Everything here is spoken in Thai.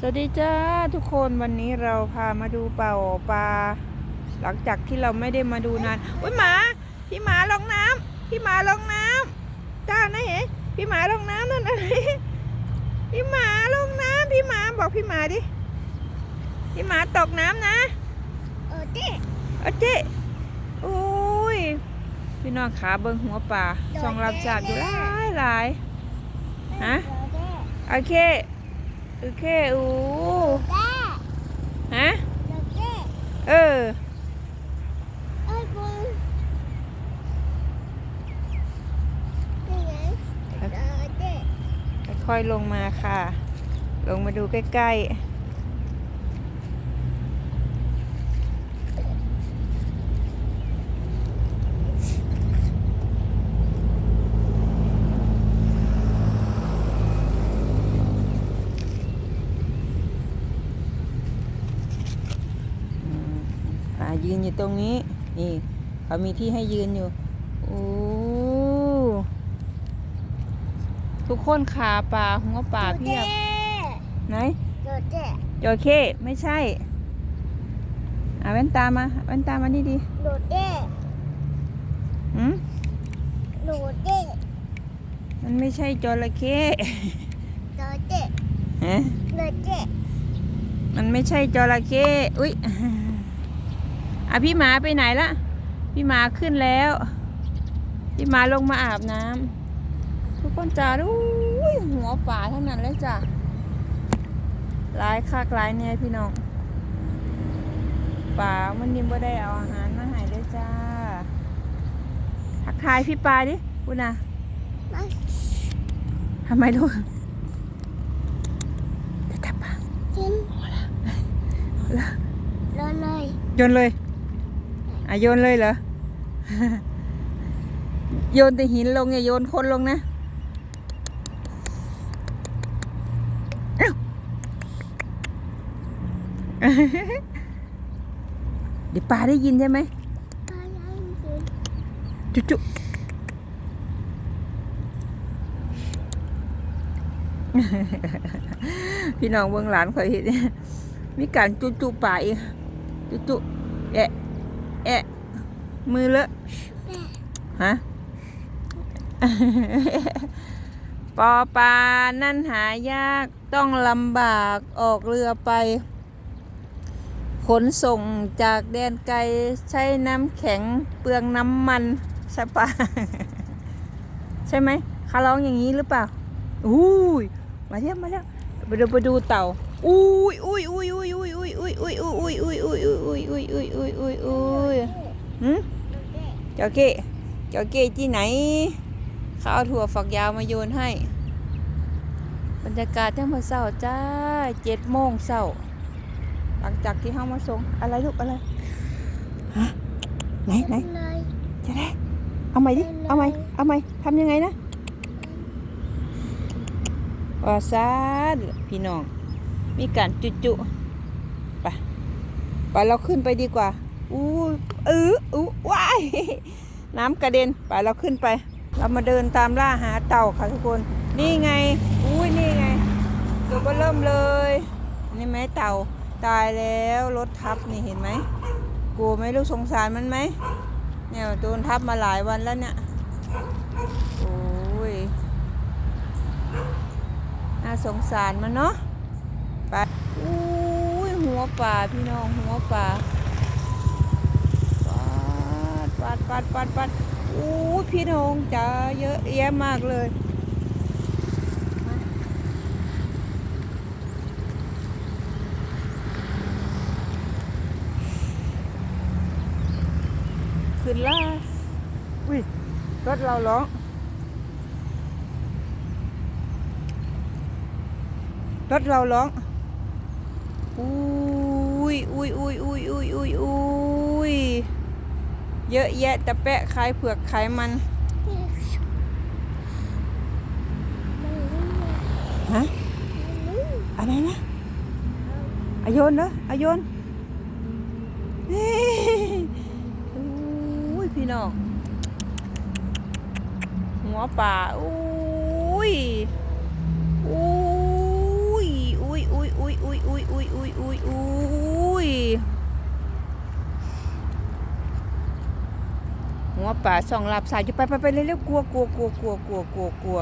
สวัสดีจ้าทุกคนวันนี้เราพามาดูเป่าปลา หลังจากที่เราไม่ได้มาดูนานอุ้ยหมา พี่หมาลงน้ำพี่หมาลงน้ำจ้านะเอ๋พี่หมาลงน้ำนั่นอะไรพี่หมาลงน้ำพี่หมาบอกพี่หมาดิพี่หมาตกน้ำนะเออเจ๊เอาเจ๊อุ้ยพี่น้องขาเบิ้งหัวป่าช่องรับจาบอยู่หลายหลายฮะโอเค โอเคอูฮะเออค่อยลงมาค่ะ ลงมาดูใกล้ๆ ยืนอยู่ตรงนี้ นี่ เขามีที่ให้ยืนอยู่โอ้ทุกคนขาป่าหัวป่าเพียบไหนเออเจ๊จระเข้ไม่ใช่อ่าแว่นตามาแว่นตามานี่ดิหนูเจ๊หืมหนูเจ๊มันไม่ใช่จระเข้เออเจ๊ฮะเออเจ๊มันไม่ใช่จระเข้อุ้ย อะพี่หมาไปไหนละ พี่หมาขึ้นแล้ว พี่หมาลงมาอาบน้ำทุกคนจ้าอุ้ยหัวป่าเท่านั้นเลยจ้ะหลายคักหลายเนี่ยพี่น้องป่ามันยิมบ่ได้เอาอาหารมาให้เลยจ้าทักทายพี่ปลาดิพูดนะมาทำไมลูกจะจับปลากินแล้วแล้วเลยโยนเลยอะ โยนเลยเหรอ โยนแต่หินลงอย่าโยนคนลงนะเดี๋ยวปลาได้ยินใช่ไหมจุจุพี่น้องเบื้องหลานคอยเห็นเนี่ยมีการจุจุป่าอีกจุจุแอะ แอะมือเลอะฮะปอปลานั่นหายากต้องลำบากออกเรือไป ขนส่งจากแดนไกลใช้น้ำแข็งเปลืองน้ำมันใช่ปะใช่ไหมเขาร้องอย่างนี้หรือเปล่าอุ้ยมาแล้วมาแล้วไปดูไปดูเต่า อุ้ยอุ้ยอุ้ยอุ้ยอุ้ยอุ้ยอุ้ยอุ้ยอุ้ยอุ้ยอุ้ยอุ้ยอุ้ยอุ้ยอุ้ยอุ้ยอุ้ยอุ้ยหืมจอเก้จอเก้ที่ไหนเขาเอาถั่วฝักยาวมาโยนให้ บรรยากาศที่มาเศร้าจ้าเจ็ดโมงเศร้า หลังจากที่เข้ามาส่งอะไรลูกอะไรฮะไหนไหนเลยจะได้เอาใหม่ดิเอาใหม่เอาใหม่ทำยังไงนะว่าซาดพี่น้อง มีการจุจุไปไปเราขึ้นไปดีกว่าอู้เอออู้ว้ายน้ำกระเด็นไปเราขึ้นไป เรามาเดินตามล่าหาเต่าค่ะทุกคน นี่ไงอุ้ยนี่ไงตัวก็เริ่มเลยนี่ไหมเต่าตายแล้วรถทับนี่เห็นไหมกลัวไหมลูกสงสารมันไหมเนี่ยโดนทับมาหลายวันแล้วเนี่ยโอ้ยน่าสงสารมันเนาะ ไปอุ้ยหัวป่าพี่น้องหัวป่าปัดปัดปัดปัดปัดอู้ยพี่น้องจ๋าเยอะแยะมากเลยขึ้นล่าอุ้ยรถเราร้องรถเราร้อง อุ้ยอุ้ยอุ้ยอุ้ยอุ้ยอุ้ยอุ้ยเยอะแยะตะแปะขายเผือกขายมันฮะอะไรนะอายนเหรออายนอุ้ยพี่น้องหัวป่าอุ้ยอุ้ย อุ้ยอุ้ยอุ้ยอุ้ยอุ้ยอุ้ยอุ้ยหัวป่าส่องลับสายอยู่ไปไปไปเร็วๆกลัวกลัวกลัวกลัวกลัวกลัวกลัว